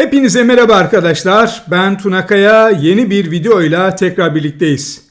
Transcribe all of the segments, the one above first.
Hepinize merhaba arkadaşlar. Ben Tunakaya. Yeni bir videoyla tekrar birlikteyiz.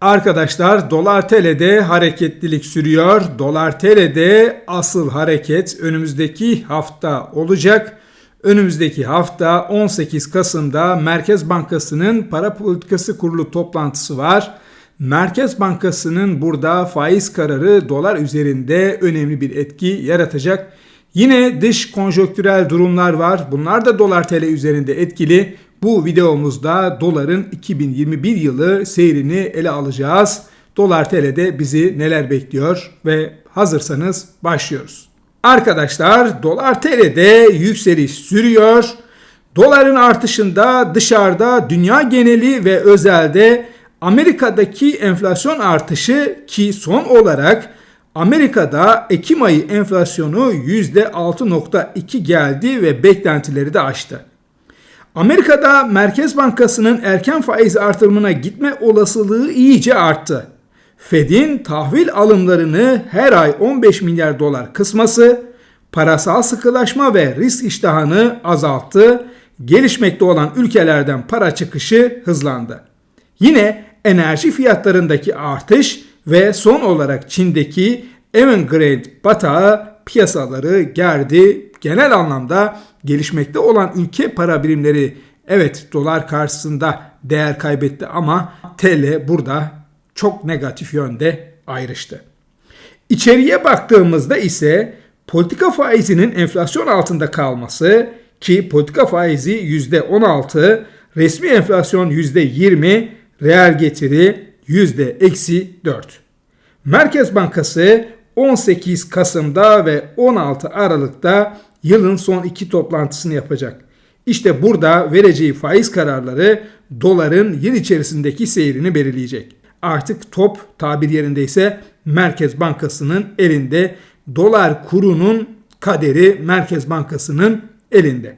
Arkadaşlar dolar TL'de hareketlilik sürüyor. Dolar TL'de asıl hareket önümüzdeki hafta olacak. Önümüzdeki hafta 18 Kasım'da Merkez Bankası'nın para politikası kurulu toplantısı var. Merkez Bankası'nın burada faiz kararı dolar üzerinde önemli bir etki yaratacak. Yine dış konjonktürel durumlar var. Bunlar da dolar TL üzerinde etkili. Bu videomuzda doların 2021 yılı seyrini ele alacağız. Dolar TL'de bizi neler bekliyor ve hazırsanız başlıyoruz. Arkadaşlar dolar TL'de yükseliş sürüyor. Doların artışında dışarıda dünya geneli ve özelde Amerika'daki enflasyon artışı ki son olarak Amerika'da Ekim ayı enflasyonu %6.2 geldi ve beklentileri de aştı. Amerika'da Merkez Bankası'nın erken faiz artırımına gitme olasılığı iyice arttı. Fed'in tahvil alımlarını her ay 15 milyar dolar kısması, parasal sıkılaşma ve risk iştahını azalttı, gelişmekte olan ülkelerden para çıkışı hızlandı. Yine enerji fiyatlarındaki artış ve son olarak Çin'deki Evergrande batağı piyasaları gerdi. Genel anlamda gelişmekte olan ülke para birimleri evet dolar karşısında değer kaybetti ama TL burada çok negatif yönde ayrıştı. İçeriye baktığımızda ise politika faizinin enflasyon altında kalması ki politika faizi %16, resmi enflasyon %20, reel getiri %-4. Merkez Bankası 18 Kasım'da ve 16 Aralık'ta yılın son iki toplantısını yapacak. İşte burada vereceği faiz kararları doların yıl içerisindeki seyrini belirleyecek. Artık top tabir yerindeyse Merkez Bankası'nın elinde. Dolar kurunun kaderi Merkez Bankası'nın elinde.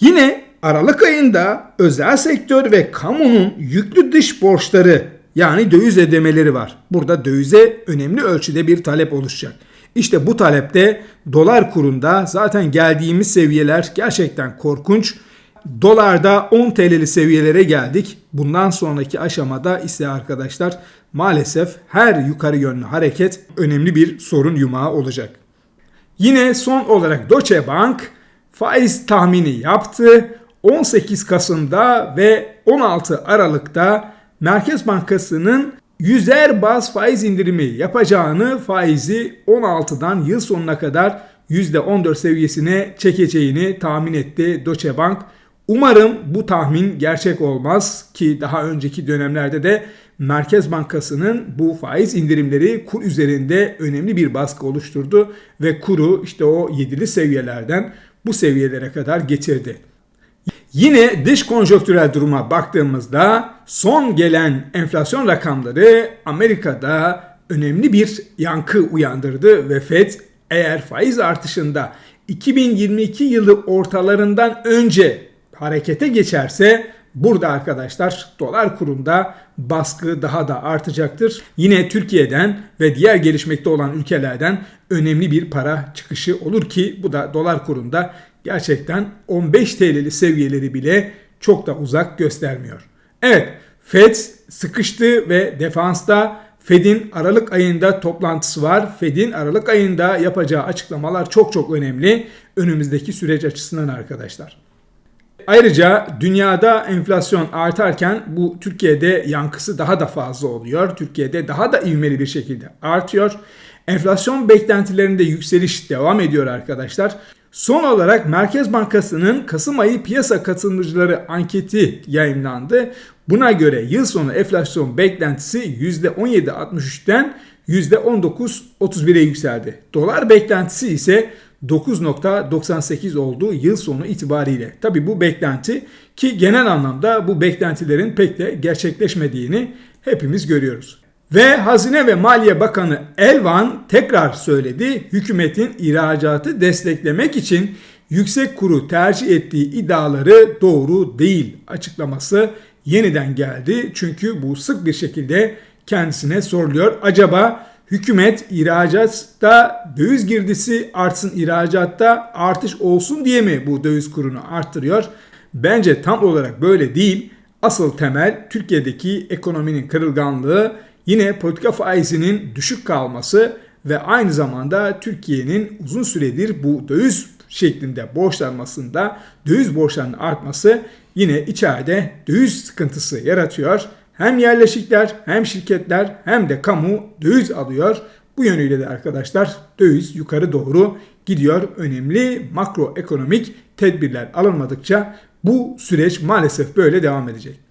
Yine Aralık ayında özel sektör ve kamunun yüklü dış borçları yani döviz ödemeleri var. Burada dövize önemli ölçüde bir talep oluşacak. İşte bu talepte dolar kurunda zaten geldiğimiz seviyeler gerçekten korkunç. Dolarda 10 TL'li seviyelere geldik. Bundan sonraki aşamada ise arkadaşlar maalesef her yukarı yönlü hareket önemli bir sorun yumağı olacak. Yine son olarak Deutsche Bank faiz tahmini yaptı. 18 Kasım'da ve 16 Aralık'ta Merkez Bankası'nın yüzer baz faiz indirimi yapacağını faizi 16'dan yıl sonuna kadar %14 seviyesine çekeceğini tahmin etti Deutsche Bank. Umarım bu tahmin gerçek olmaz ki daha önceki dönemlerde de Merkez Bankası'nın bu faiz indirimleri kur üzerinde önemli bir baskı oluşturdu ve kuru işte o yedili seviyelerden bu seviyelere kadar getirdi. Yine dış konjonktürel duruma baktığımızda son gelen enflasyon rakamları Amerika'da önemli bir yankı uyandırdı ve Fed eğer faiz artışında 2022 yılı ortalarından önce harekete geçerse burada arkadaşlar dolar kurunda baskı daha da artacaktır. Yine Türkiye'den ve diğer gelişmekte olan ülkelerden önemli bir para çıkışı olur ki bu da dolar kurunda gerçekten 15 TL'li seviyeleri bile çok da uzak göstermiyor. Evet Fed sıkıştı ve defansta Fed'in Aralık ayında toplantısı var. Fed'in Aralık ayında yapacağı açıklamalar çok çok önemli önümüzdeki süreç açısından arkadaşlar. Ayrıca dünyada enflasyon artarken bu Türkiye'de yankısı daha da fazla oluyor. Türkiye'de daha da ivmeli bir şekilde artıyor. Enflasyon beklentilerinde yükseliş devam ediyor arkadaşlar. Son olarak Merkez Bankası'nın Kasım ayı piyasa katılımcıları anketi yayınlandı. Buna göre yıl sonu enflasyon beklentisi %17.63'ten %19.31'e yükseldi. Dolar beklentisi ise 9.98 oldu yıl sonu itibariyle. Tabi bu beklenti ki genel anlamda bu beklentilerin pek de gerçekleşmediğini hepimiz görüyoruz. Ve Hazine ve Maliye Bakanı Elvan tekrar söyledi. Hükümetin ihracatı desteklemek için yüksek kuru tercih ettiği iddiaları doğru değil açıklaması yeniden geldi. Çünkü bu sık bir şekilde kendisine soruluyor. Acaba hükümet ihracatta döviz girdisi artsın, ihracatta artış olsun diye mi bu döviz kurunu arttırıyor? Bence tam olarak böyle değil. Asıl temel Türkiye'deki ekonominin kırılganlığı, yine politika faizinin düşük kalması ve aynı zamanda Türkiye'nin uzun süredir bu döviz şeklinde borçlanmasında döviz borçlarının artması yine içeride döviz sıkıntısı yaratıyor. Hem yerleşikler hem şirketler hem de kamu döviz alıyor. Bu yönüyle de arkadaşlar döviz yukarı doğru gidiyor. Önemli makroekonomik tedbirler alınmadıkça bu süreç maalesef böyle devam edecek.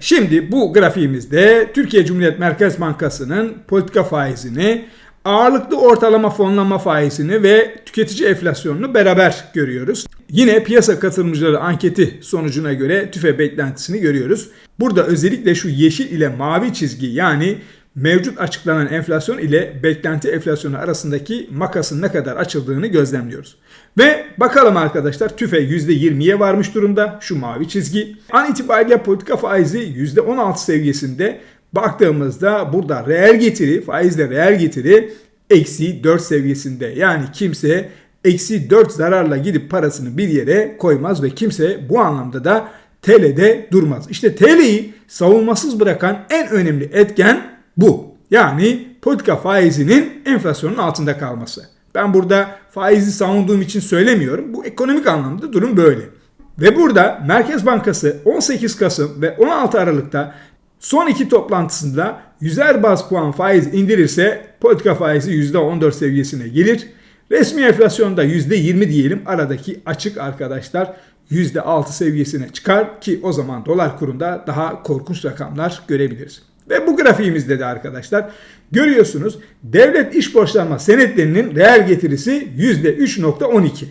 Şimdi bu grafiğimizde Türkiye Cumhuriyet Merkez Bankası'nın politika faizini, ağırlıklı ortalama fonlama faizini ve tüketici enflasyonunu beraber görüyoruz. Yine piyasa katılımcıları anketi sonucuna göre tüfe beklentisini görüyoruz. Burada özellikle şu yeşil ile mavi çizgi yani mevcut açıklanan enflasyon ile beklenti enflasyonu arasındaki makasın ne kadar açıldığını gözlemliyoruz. Ve bakalım arkadaşlar tüfe %20'ye varmış durumda şu mavi çizgi. An itibariyle politika faizi %16 seviyesinde baktığımızda burada reel getiri faizle reel getiri eksi 4 seviyesinde. Yani kimse eksi 4 zararla gidip parasını bir yere koymaz ve kimse bu anlamda da TL'de durmaz. İşte TL'yi savunmasız bırakan en önemli etken bu. Yani politika faizinin enflasyonun altında kalması. Ben burada faizi savunduğum için söylemiyorum. Bu ekonomik anlamda durum böyle. Ve burada Merkez Bankası 18 Kasım ve 16 Aralık'ta son iki toplantısında 100'er baz puan faiz indirirse politika faizi %14 seviyesine gelir. Resmi enflasyonda %20 diyelim aradaki açık arkadaşlar %6 seviyesine çıkar ki o zaman dolar kurunda daha korkunç rakamlar görebiliriz. Ve bu grafiğimizde de arkadaşlar görüyorsunuz devlet iş borçlanma senetlerinin reel getirisi %3.12.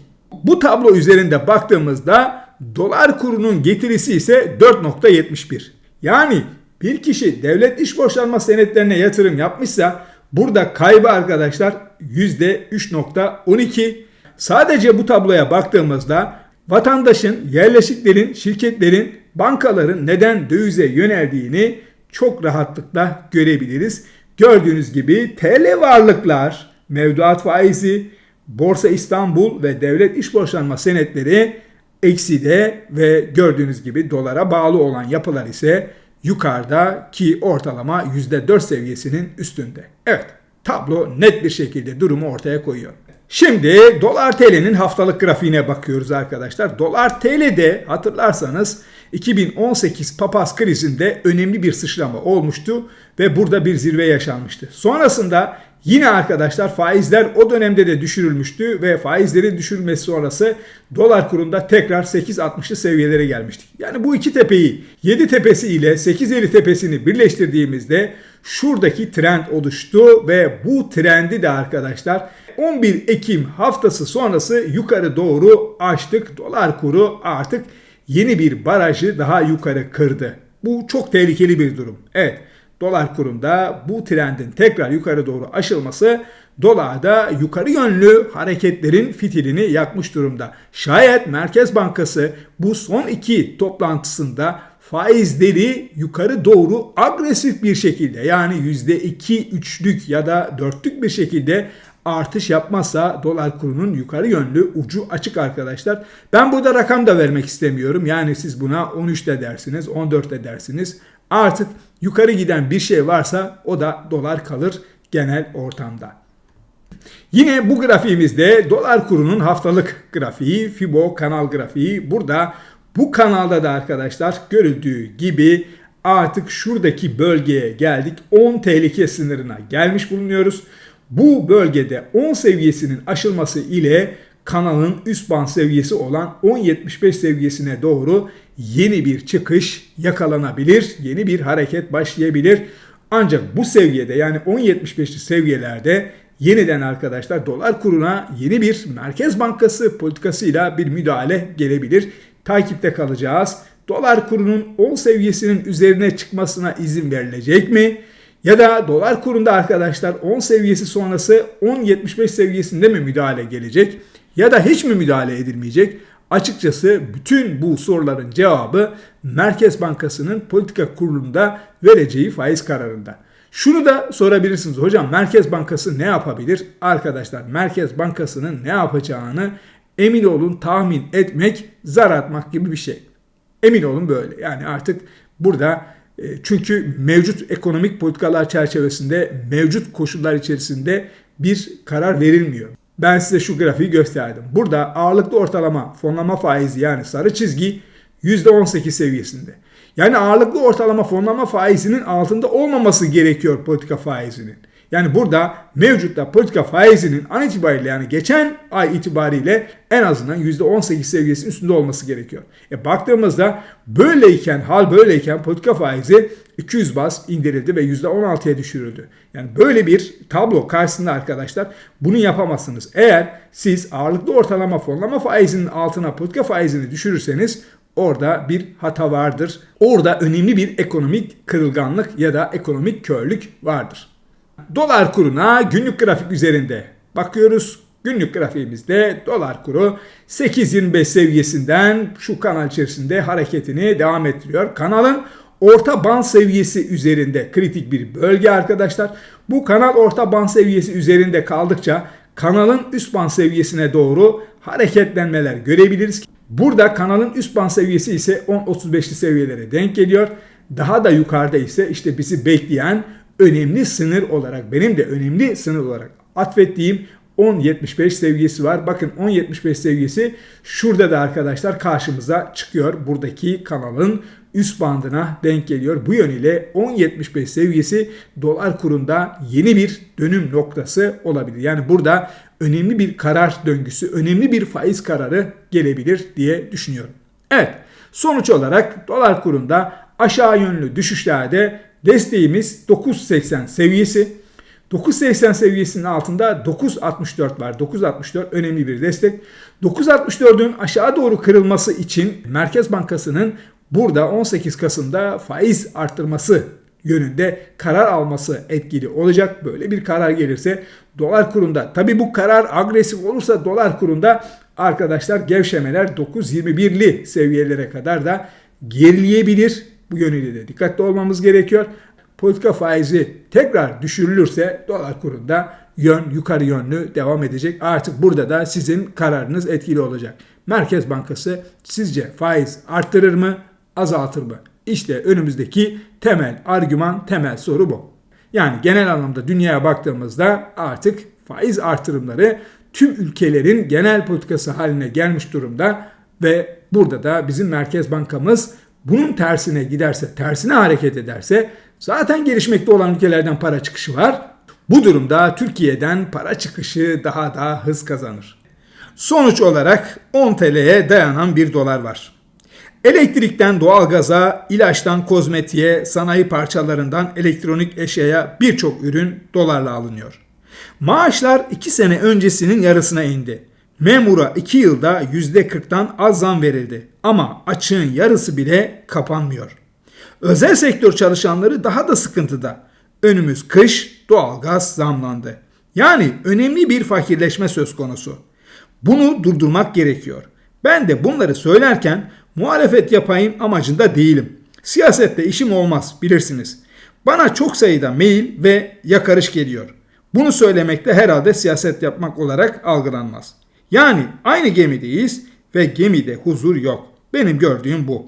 Bu tablo üzerinde baktığımızda dolar kurunun getirisi ise 4.71. Yani bir kişi devlet iş borçlanma senetlerine yatırım yapmışsa burada kaybı arkadaşlar %3.12. Sadece bu tabloya baktığımızda vatandaşın, yerleşiklerin, şirketlerin, bankaların neden dövize yöneldiğini çok rahatlıkla görebiliriz. Gördüğünüz gibi TL varlıklar, mevduat faizi, Borsa İstanbul ve devlet iş borçlanma senetleri ekside ve gördüğünüz gibi dolara bağlı olan yapılar ise yukarıda ki ortalama %4 seviyesinin üstünde. Evet tablo net bir şekilde durumu ortaya koyuyor. Şimdi dolar TL'nin haftalık grafiğine bakıyoruz arkadaşlar. Dolar TL'de hatırlarsanız 2018 papaz krizinde önemli bir sıçrama olmuştu ve burada bir zirve yaşanmıştı. Sonrasında yine arkadaşlar faizler o dönemde de düşürülmüştü ve faizlerin düşürülmesi sonrası dolar kurunda tekrar 8.60'lı seviyelere gelmiştik. Yani bu iki tepeyi 7 tepesi ile 8.50 tepesini birleştirdiğimizde şuradaki trend oluştu ve bu trendi de arkadaşlar 11 Ekim haftası sonrası yukarı doğru açtık. Dolar kuru artık yeni bir barajı daha yukarı kırdı. Bu çok tehlikeli bir durum. Evet dolar kurunda bu trendin tekrar yukarı doğru aşılması dolarda yukarı yönlü hareketlerin fitilini yakmış durumda. Şayet Merkez Bankası bu son iki toplantısında faizleri yukarı doğru agresif bir şekilde yani %2, 3'lük ya da 4'lük bir şekilde artış yapmazsa dolar kurunun yukarı yönlü ucu açık arkadaşlar. Ben burada rakam da vermek istemiyorum. Yani siz buna 13 de dersiniz, 14 de dersiniz. Artık yukarı giden bir şey varsa o da dolar kalır genel ortamda. Yine bu grafiğimizde dolar kurunun haftalık grafiği, Fibo kanal grafiği. Burada bu kanalda da arkadaşlar görüldüğü gibi artık şuradaki bölgeye geldik. 10 tehlike sınırına gelmiş bulunuyoruz. Bu bölgede 10 seviyesinin aşılması ile kanalın üst band seviyesi olan 10.75 seviyesine doğru yeni bir çıkış yakalanabilir. Yeni bir hareket başlayabilir. Ancak bu seviyede yani 10.75'li seviyelerde yeniden arkadaşlar dolar kuruna yeni bir Merkez Bankası politikasıyla bir müdahale gelebilir. Takipte kalacağız. Dolar kurunun 10 seviyesinin üzerine çıkmasına izin verilecek mi? Ya da dolar kurunda arkadaşlar 10 seviyesi sonrası 10.75 seviyesinde mi müdahale gelecek? Ya da hiç mi müdahale edilmeyecek? Açıkçası bütün bu soruların cevabı Merkez Bankası'nın politika kurulunda vereceği faiz kararında. Şunu da sorabilirsiniz. Hocam Merkez Bankası ne yapabilir? Arkadaşlar Merkez Bankası'nın ne yapacağını emin olun tahmin etmek zar atmak gibi bir şey. Emin olun böyle. Yani artık burada çünkü mevcut ekonomik politikalar çerçevesinde mevcut koşullar içerisinde bir karar verilmiyor. Ben size şu grafiği gösterdim. Burada ağırlıklı ortalama fonlama faizi yani sarı çizgi %18 seviyesinde. Yani ağırlıklı ortalama fonlama faizinin altında olmaması gerekiyor politika faizinin. Yani burada mevcutta politika faizinin an itibariyle yani geçen ay itibariyle en azından %18 seviyesinin üstünde olması gerekiyor. E baktığımızda böyleyken hal böyleyken politika faizi 200 bas indirildi ve %16'ya düşürüldü. Yani böyle bir tablo karşısında arkadaşlar bunu yapamazsınız. Eğer siz ağırlıklı ortalama fonlama faizinin altına politika faizini düşürürseniz orada bir hata vardır. Orada önemli bir ekonomik kırılganlık ya da ekonomik körlük vardır. Dolar kuruna günlük grafik üzerinde bakıyoruz. Günlük grafiğimizde dolar kuru 8.25 seviyesinden şu kanal içerisinde hareketini devam ettiriyor. Kanalın orta band seviyesi üzerinde kritik bir bölge arkadaşlar. Bu kanal orta band seviyesi üzerinde kaldıkça kanalın üst band seviyesine doğru hareketlenmeler görebiliriz. Burada kanalın üst band seviyesi ise 10.35'li seviyelere denk geliyor. Daha da yukarıda ise işte bizi bekleyen önemli sınır olarak benim de önemli sınır olarak atfettiğim 10.75 seviyesi var. Bakın 10.75 seviyesi şurada da arkadaşlar karşımıza çıkıyor. Buradaki kanalın üst bandına denk geliyor. Bu yönüyle 10.75 seviyesi dolar kurunda yeni bir dönüm noktası olabilir. Yani burada önemli bir karar döngüsü, önemli bir faiz kararı gelebilir diye düşünüyorum. Evet, sonuç olarak dolar kurunda aşağı yönlü düşüşlerde desteğimiz 9.80 seviyesi. 9.80 seviyesinin altında 9.64 var. 9.64 önemli bir destek. 9.64'ün aşağı doğru kırılması için Merkez Bankası'nın burada 18 Kasım'da faiz arttırması yönünde karar alması etkili olacak. Böyle bir karar gelirse dolar kurunda tabi bu karar agresif olursa dolar kurunda arkadaşlar gevşemeler 9.21'li seviyelere kadar da gerileyebilir. Bu yönüyle de dikkatli olmamız gerekiyor. Politika faizi tekrar düşürülürse dolar kurunda yön yukarı yönlü devam edecek. Artık burada da sizin kararınız etkili olacak. Merkez Bankası sizce faiz arttırır mı, azaltır mı? İşte önümüzdeki temel argüman, temel soru bu. Yani genel anlamda dünyaya baktığımızda artık faiz artırımları tüm ülkelerin genel politikası haline gelmiş durumda ve burada da bizim Merkez Bankamız bunun tersine giderse, tersine hareket ederse zaten gelişmekte olan ülkelerden para çıkışı var. Bu durumda Türkiye'den para çıkışı daha da hız kazanır. Sonuç olarak 10 TL'ye dayanan bir dolar var. Elektrikten doğalgaza, ilaçtan kozmetiğe, sanayi parçalarından elektronik eşyaya birçok ürün dolarla alınıyor. Maaşlar 2 sene öncesinin yarısına indi. Memura 2 yılda %40'tan az zam verildi ama açığın yarısı bile kapanmıyor. Özel sektör çalışanları daha da sıkıntıda. Önümüz kış, doğalgaz zamlandı. Yani önemli bir fakirleşme söz konusu. Bunu durdurmak gerekiyor. Ben de bunları söylerken muhalefet yapayım amacında değilim. Siyasette işim olmaz bilirsiniz. Bana çok sayıda mail ve yakarış geliyor. Bunu söylemekte herhalde siyaset yapmak olarak algılanmaz. Yani aynı gemideyiz ve gemide huzur yok. Benim gördüğüm bu.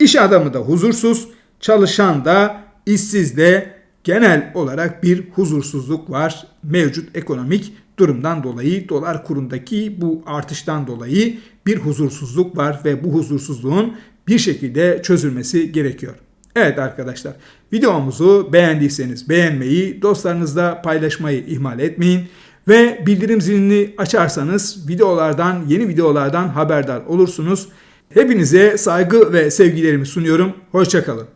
İş adamı da huzursuz, çalışan da, işsiz de genel olarak bir huzursuzluk var. Mevcut ekonomik durumdan dolayı, dolar kurundaki bu artıştan dolayı bir huzursuzluk var ve bu huzursuzluğun bir şekilde çözülmesi gerekiyor. Evet arkadaşlar videomuzu beğendiyseniz beğenmeyi, dostlarınızla paylaşmayı ihmal etmeyin. Ve bildirim zilini açarsanız videolardan, yeni videolardan haberdar olursunuz. Hepinize saygı ve sevgilerimi sunuyorum. Hoşçakalın.